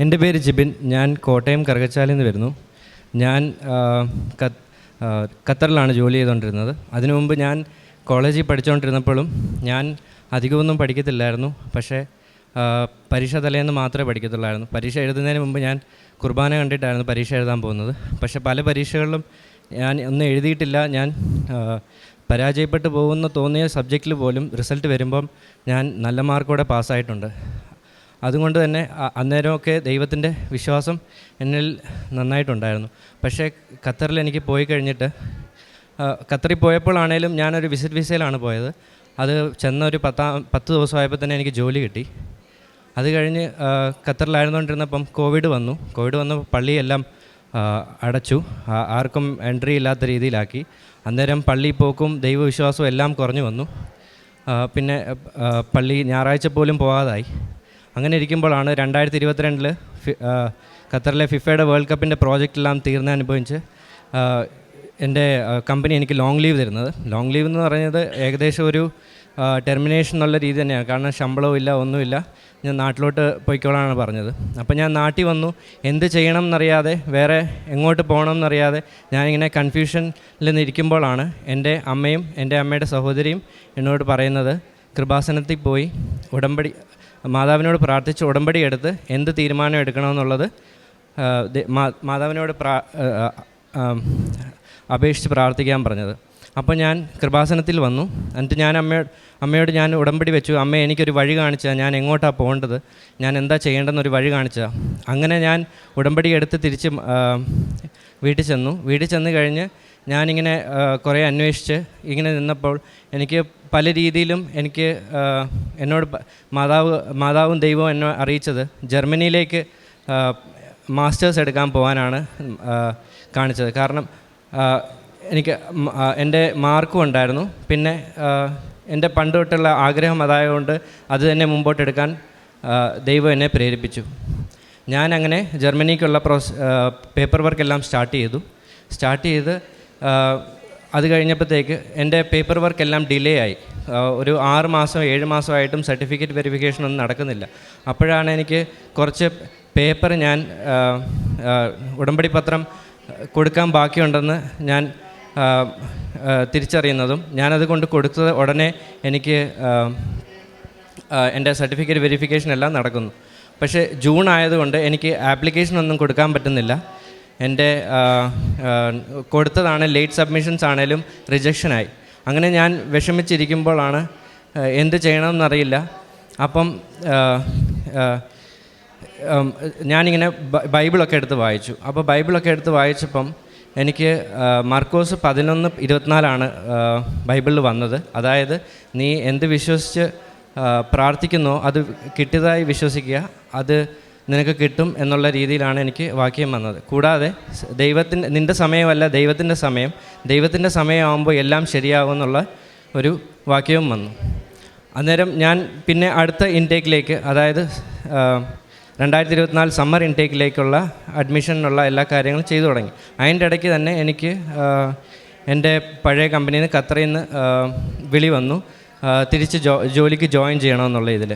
എന്റെ പേര് ജിബിൻ. ഞാൻ കോട്ടയം കറുകച്ചാലിൽ നിന്ന് വരുന്നു. ഞാൻ ഖത്തറിലാണ് ജോലി ചെയ്തുകൊണ്ടിരുന്നത്. അതിനു മുമ്പ് ഞാൻ കോളേജിൽ പഠിച്ചുകൊണ്ടിരുന്നപ്പോഴും ഞാൻ അധികമൊന്നും പഠിക്കത്തില്ലായിരുന്നു. പക്ഷേ പരീക്ഷ തലേന്ന് മാത്രമേ പഠിക്കത്തുള്ളായിരുന്നു. പരീക്ഷ എഴുതുന്നതിന് മുമ്പ് ഞാൻ കുർബാന കണ്ടിട്ടായിരുന്നു പരീക്ഷ എഴുതാൻ പോകുന്നത്. പക്ഷേ പല പരീക്ഷകളിലും ഞാൻ ഒന്നും എഴുതിയിട്ടില്ല. ഞാൻ പരാജയപ്പെട്ടു പോകുന്ന തോന്നിയ സബ്ജക്റ്റിൽ പോലും റിസൾട്ട് വരുമ്പം ഞാൻ നല്ല മാർക്കോടെ പാസ്സായിട്ടുണ്ട്. അതുകൊണ്ട് തന്നെ അന്നേരമൊക്കെ ദൈവത്തിന്റെ വിശ്വാസം എന്നിൽ നന്നായിട്ടുണ്ടായിരുന്നു. പക്ഷേ ഖത്തറിൽ എനിക്ക് പോയി കഴിഞ്ഞിട്ട് ഖത്തറിൽ പോയപ്പോഴാണേലും ഞാനൊരു വിസിറ്റ് വിസയിലാണ് പോയത്. അത് ചെന്ന ഒരു പത്താം പത്ത് ദിവസമായപ്പോൾ തന്നെ എനിക്ക് ജോലി കിട്ടി. അത് കഴിഞ്ഞ് ഖത്തറിലായിരുന്നുകൊണ്ടിരുന്നപ്പം കോവിഡ് വന്നു. കോവിഡ് വന്ന പള്ളിയെല്ലാം അടച്ചു. ആർക്കും എൻട്രി ഇല്ലാത്ത രീതിയിലാക്കി. അന്നേരം പള്ളി പോക്കും ദൈവവിശ്വാസവും എല്ലാം കുറഞ്ഞു വന്നു. പിന്നെ പള്ളി ഞായറാഴ്ച പോലും പോകാതായി അങ്ങനെ ഇരിക്കുമ്പോഴാണ് രണ്ടായിരത്തി ഇരുപത്തിരണ്ടിൽ ഖത്തറിലെ ഫിഫയുടെ വേൾഡ് കപ്പിന്റെ പ്രോജക്റ്റെല്ലാം തീർന്ന അനുഭവിച്ച് എന്റെ കമ്പനി എനിക്ക് ലോങ് ലീവ് തരുന്നത്. ലോങ് ലീവ് എന്ന് പറയുന്നത് ഏകദേശം ഒരു ടെർമിനേഷൻ എന്നുള്ള രീതി തന്നെയാണ്. കാരണം ശമ്പളവും ഇല്ല ഒന്നുമില്ല. ഞാൻ നാട്ടിലോട്ട് പോയിക്കോളാണ് പറഞ്ഞത്. അപ്പോൾ ഞാൻ നാട്ടിൽ വന്നു. എന്ത് ചെയ്യണം എന്നറിയാതെ വേറെ എങ്ങോട്ട് പോകണം എന്നറിയാതെ ഞാനിങ്ങനെ കൺഫ്യൂഷനിൽ നിന്നിരിക്കുമ്പോഴാണ് എന്റെ അമ്മയും എന്റെ അമ്മയുടെ സഹോദരിയും എന്നോട് പറയുന്നത് കൃപാസനത്തിൽ പോയി ഉടമ്പടി മാതാവിനോട് പ്രാർത്ഥിച്ച് ഉടമ്പടി എടുത്ത് എന്ത് തീരുമാനം എടുക്കണമെന്നുള്ളത് മാതാവിനോട് പ്രാ അപേക്ഷിച്ച് പ്രാർത്ഥിക്കാൻ പറഞ്ഞത്. അപ്പോൾ ഞാൻ കൃപാസനത്തിൽ വന്നു. എന്നിട്ട് ഞാൻ അമ്മയോട് അമ്മയോട് ഞാൻ ഉടമ്പടി വെച്ചു. അമ്മ എനിക്കൊരു വഴി കാണിച്ചാൽ ഞാൻ എങ്ങോട്ടാണ് പോകേണ്ടത്? ഞാൻ എന്താ ചെയ്യേണ്ടെന്നൊരു വഴി കാണിച്ചാൽ അങ്ങനെ ഞാൻ ഉടമ്പടി എടുത്ത് തിരിച്ച് വീട്ടിൽ ചെന്നു. വീട്ടിൽ ചെന്ന് കഴിഞ്ഞ് ഞാനിങ്ങനെ കുറേ അന്വേഷിച്ച് ഇങ്ങനെ നിന്നപ്പോൾ എനിക്ക് പല രീതിയിലും എനിക്ക് എന്നോട് മാതാവ് മാതാവും ദൈവവും എന്നെ അറിയിച്ചത്. ജർമ്മനിയിലേക്ക് മാസ്റ്റേഴ്സ് എടുക്കാൻ പോകാനാണ് കാണിച്ചത്. കാരണം എനിക്ക് എന്റെ മാർക്കും ഉണ്ടായിരുന്നു. പിന്നെ എന്റെ പണ്ട് തൊട്ടുള്ള ആഗ്രഹം അതായതുകൊണ്ട് അത് തന്നെ മുമ്പോട്ടെടുക്കാൻ ദൈവം എന്നെ പ്രേരിപ്പിച്ചു. ഞാൻ അങ്ങനെ ജർമ്മനിക്കുള്ള പ്രോസ് പേപ്പർ വർക്കെല്ലാം സ്റ്റാർട്ട് ചെയ്തു. സ്റ്റാർട്ട് ചെയ്ത് അത് കഴിഞ്ഞപ്പോഴത്തേക്ക് എന്റെ പേപ്പർ വർക്ക് എല്ലാം ഡിലേ ആയി. ഒരു ആറ് മാസം ഏഴ് മാസമായിട്ടും സർട്ടിഫിക്കറ്റ് വെരിഫിക്കേഷൻ ഒന്നും നടക്കുന്നില്ല. അപ്പോഴാണ് എനിക്ക് കുറച്ച് പേപ്പർ ഞാൻ ഉടമ്പടി പത്രം കൊടുക്കാൻ ബാക്കിയുണ്ടെന്ന് ഞാൻ തിരിച്ചറിയുന്നതും ഞാനത് കൊണ്ട് കൊടുത്തത് ഉടനെ എനിക്ക് എന്റെ സർട്ടിഫിക്കറ്റ് വെരിഫിക്കേഷൻ എല്ലാം നടക്കുന്നു. പക്ഷേ ജൂൺ ആയതുകൊണ്ട് എനിക്ക് ആപ്ലിക്കേഷൻ ഒന്നും കൊടുക്കാൻ പറ്റുന്നില്ല. എന്റെ കൊടുത്തതാണ് ലേറ്റ് സബ്മിഷൻസ് ആണേലും റിജക്ഷനായി അങ്ങനെ ഞാൻ വിഷമിച്ചിരിക്കുമ്പോഴാണ് എന്ത് ചെയ്യണമെന്നറിയില്ല. അപ്പം ഞാനിങ്ങനെ ബൈബിളൊക്കെ എടുത്ത് വായിച്ചു. അപ്പോൾ ബൈബിളൊക്കെ എടുത്ത് വായിച്ചപ്പം എനിക്ക് മർക്കോസ് പതിനൊന്ന് ഇരുപത്തിനാലാണ് ബൈബിളിൽ വന്നത്. അതായത് നീ എന്ത് വിശ്വസിച്ച് പ്രാർത്ഥിക്കുന്നോ അത് കിട്ടിയതായി വിശ്വസിക്കുക. അത് നിനക്ക് കിട്ടും എന്നുള്ള രീതിയിലാണ് എനിക്ക് വാക്യം വന്നത്. കൂടാതെ ദൈവത്തിന്റെ നിന്റെ സമയമല്ല ദൈവത്തിന്റെ സമയം. ദൈവത്തിന്റെ സമയമാകുമ്പോൾ എല്ലാം ശരിയാകും എന്നുള്ള ഒരു വാക്യവും വന്നു. അന്നേരം ഞാൻ പിന്നെ അടുത്ത ഇൻടേക്കിലേക്ക് അതായത് രണ്ടായിരത്തി ഇരുപത്തിനാല് സമ്മർ ഇൻടേക്കിലേക്കുള്ള അഡ്മിഷനുള്ള എല്ലാ കാര്യങ്ങളും ചെയ്തു തുടങ്ങി. അതിന്റെ ഇടയ്ക്ക് തന്നെ എനിക്ക് എന്റെ പഴയ കമ്പനിയിൽ നിന്ന് ഖത്തറിൽ നിന്ന് വിളി വന്നു. തിരിച്ച് ജോ ജോലിക്ക് ജോയിൻ ചെയ്യണമെന്നുള്ള ഇതിൽ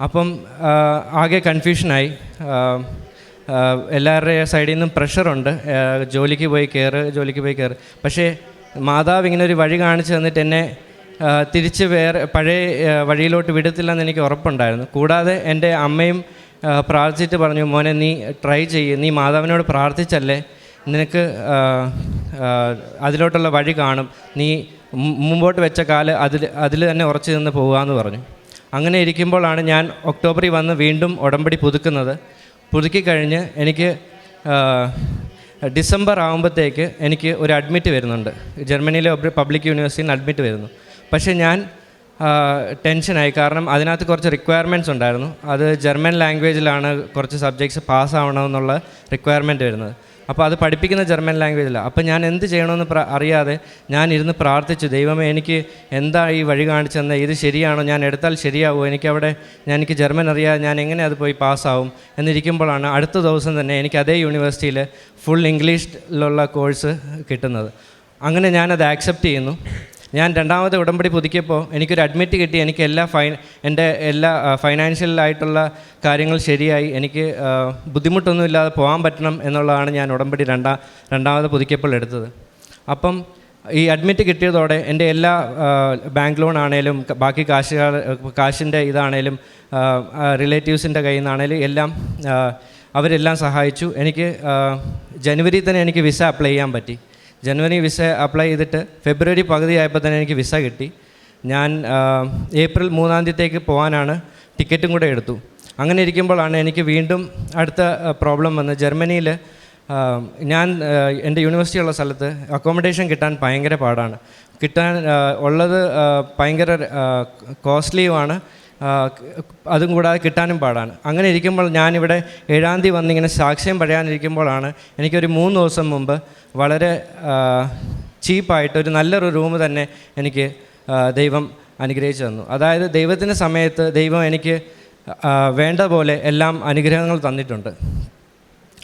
അപ്പം ആകെ കൺഫ്യൂഷനായി എല്ലാവരുടെയും സൈഡിൽ നിന്നും പ്രഷറുണ്ട് ജോലിക്ക് പോയി കയറ് ജോലിക്ക് പോയി കയറ് പക്ഷേ മാതാവ് ഇങ്ങനെ ഒരു വഴി കാണിച്ചു തന്നിട്ട് എന്നെ തിരിച്ച് വേറെ പഴയ വഴിയിലോട്ട് വിടത്തില്ലെന്ന് എനിക്ക് ഉറപ്പുണ്ടായിരുന്നു. കൂടാതെ എന്റെ അമ്മയും പ്രാർത്ഥിച്ചിട്ട് പറഞ്ഞു മോനെ നീ ട്രൈ ചെയ്യ്. നീ മാതാവിനോട് പ്രാർത്ഥിച്ചല്ലേ? നിനക്ക് അതിലോട്ടുള്ള വഴി കാണും. നീ മുമ്പോട്ട് വെച്ച കാൽ അതിൽ അതിൽ തന്നെ ഉറച്ചു നിന്ന് എന്ന് പറഞ്ഞു. അങ്ങനെ ഇരിക്കുമ്പോഴാണ് ഞാൻ ഒക്ടോബറിൽ വന്ന് വീണ്ടും ഉടമ്പടി പുതുക്കുന്നത്. പുതുക്കി കഴിഞ്ഞ് എനിക്ക് ഡിസംബർ ആകുമ്പോഴത്തേക്ക് എനിക്ക് ഒരു അഡ്മിറ്റ് വരുന്നുണ്ട്. ജർമ്മനിയിലെ പബ്ലിക് യൂണിവേഴ്സിറ്റിയിൽ നിന്ന് അഡ്മിറ്റ് വരുന്നു. പക്ഷേ ഞാൻ ടെൻഷനായി. കാരണം അതിനകത്ത് കുറച്ച് റിക്വയർമെന്റ്സ് ഉണ്ടായിരുന്നു. അത് ജർമ്മൻ ലാംഗ്വേജിലാണ് കുറച്ച് സബ്ജക്ട്സ് പാസ്സാവണമെന്നുള്ള റിക്വയർമെന്റ് വരുന്നത്. അപ്പോൾ അത് പഠിപ്പിക്കുന്ന ജർമ്മൻ ലാംഗ്വേജിലാണ് അപ്പോൾ ഞാൻ എന്ത് ചെയ്യണമെന്ന് അറിയാതെ ഞാൻ ഇരുന്ന് പ്രാർത്ഥിച്ചു ദൈവമേ എനിക്ക് എന്താ ഈ വഴി കാണിച്ചെന്ന്? ഇത് ശരിയാണോ? ഞാൻ എടുത്താൽ ശരിയാവുമോ എനിക്കവിടെ ഞാൻ എനിക്ക് ജർമ്മൻ അറിയാതെ ഞാൻ എങ്ങനെ അത് പോയി പാസ്സാവും എന്നിരിക്കുമ്പോഴാണ് അടുത്ത ദിവസം തന്നെ എനിക്ക് അതേ യൂണിവേഴ്സിറ്റിയിൽ ഫുൾ ഇംഗ്ലീഷിലുള്ള കോഴ്സ് കിട്ടുന്നത്. അങ്ങനെ ഞാനത് ആക്സെപ്റ്റ് ചെയ്യുന്നു. ഞാൻ രണ്ടാമത് ഉടമ്പടി പുതുക്കിയപ്പോൾ എനിക്കൊരു അഡ്മിറ്റ് കിട്ടി. എനിക്ക് എല്ലാ ഫൈൻ എന്റെ എല്ലാ ഫൈനാൻഷ്യലായിട്ടുള്ള കാര്യങ്ങൾ ശരിയായി. എനിക്ക് ബുദ്ധിമുട്ടൊന്നുമില്ലാതെ പോകാൻ പറ്റണം എന്നുള്ളതാണ് ഞാൻ ഉടമ്പടി രണ്ടാ രണ്ടാമത് പുതുക്കിയപ്പോൾ എടുത്തത്. അപ്പം ഈ അഡ്മിറ്റ് കിട്ടിയതോടെ എന്റെ എല്ലാ ബാങ്ക് ലോൺ ആണേലും ബാക്കി കാശ് കാശിന്റെ ഇതാണേലും റിലേറ്റീവ്സിന്റെ കയ്യിൽ നിന്നാണേലും എല്ലാം അവരെല്ലാം സഹായിച്ചു. എനിക്ക് ജനുവരി തന്നെ എനിക്ക് വിസ അപ്ലൈ ചെയ്യാൻ പറ്റി. ജനുവരി വിസ അപ്ലൈ ചെയ്തിട്ട് ഫെബ്രുവരി പകുതി ആയപ്പോൾ തന്നെ എനിക്ക് വിസ കിട്ടി. ഞാൻ ഏപ്രിൽ മൂന്നാം തീയതിക്ക് പോകാനാണ് ടിക്കറ്റും കൂടെ എടുത്തു. അങ്ങനെ ഇരിക്കുമ്പോഴാണ് എനിക്ക് വീണ്ടും അടുത്ത പ്രോബ്ലം വന്ന് ജർമ്മനിയിൽ ഞാൻ എന്റെ യൂണിവേഴ്സിറ്റി ഉള്ള സ്ഥലത്ത് അക്കോമഡേഷൻ കിട്ടാൻ ഭയങ്കര പാടാണ്. കിട്ടാൻ ഉള്ളത് ഭയങ്കര കോസ്റ്റ്ലിയുമാണ്. അതും കൂടാതെ കിട്ടാനും പാടാണ്. അങ്ങനെ ഇരിക്കുമ്പോൾ ഞാനിവിടെ ഏഴാം തീയതി വന്നിങ്ങനെ സാക്ഷ്യം പറയാനിരിക്കുമ്പോഴാണ് എനിക്കൊരു മൂന്ന് ദിവസം മുമ്പ് വളരെ ചീപ്പായിട്ട് ഒരു നല്ലൊരു റൂം തന്നെ എനിക്ക് ദൈവം അനുഗ്രഹിച്ചു തന്നു. അതായത് ദൈവത്തിന്റെ സമയത്ത് ദൈവം എനിക്ക് വേണ്ട പോലെ എല്ലാം അനുഗ്രഹങ്ങൾ തന്നിട്ടുണ്ട്.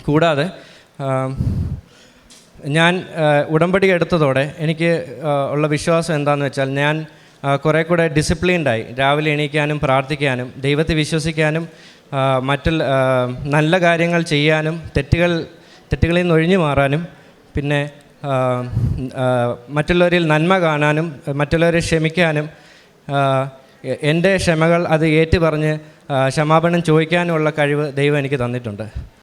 കൂടാതെ ഞാൻ ഉടമ്പടി എടുത്തതോടെ എനിക്ക് ഉള്ള വിശ്വാസം എന്താണെന്ന് വെച്ചാൽ ഞാൻ കുറേ കൂടെ ഡിസിപ്ലിൻഡായി രാവിലെ എണീക്കാനും പ്രാർത്ഥിക്കാനും ദൈവത്തെ വിശ്വസിക്കാനും മറ്റു നല്ല കാര്യങ്ങൾ ചെയ്യാനും തെറ്റുകൾ തെറ്റുകളിൽ നിന്ന് ഒഴിഞ്ഞു മാറാനും പിന്നെ മറ്റുള്ളവരിൽ നന്മ കാണാനും മറ്റുള്ളവരെ ക്ഷമിക്കാനും എന്റെ ക്ഷമകൾ അത് ഏറ്റുപറഞ്ഞ് ക്ഷമാപണം ചോദിക്കാനുമുള്ള കഴിവ് ദൈവം എനിക്ക് തന്നിട്ടുണ്ട്.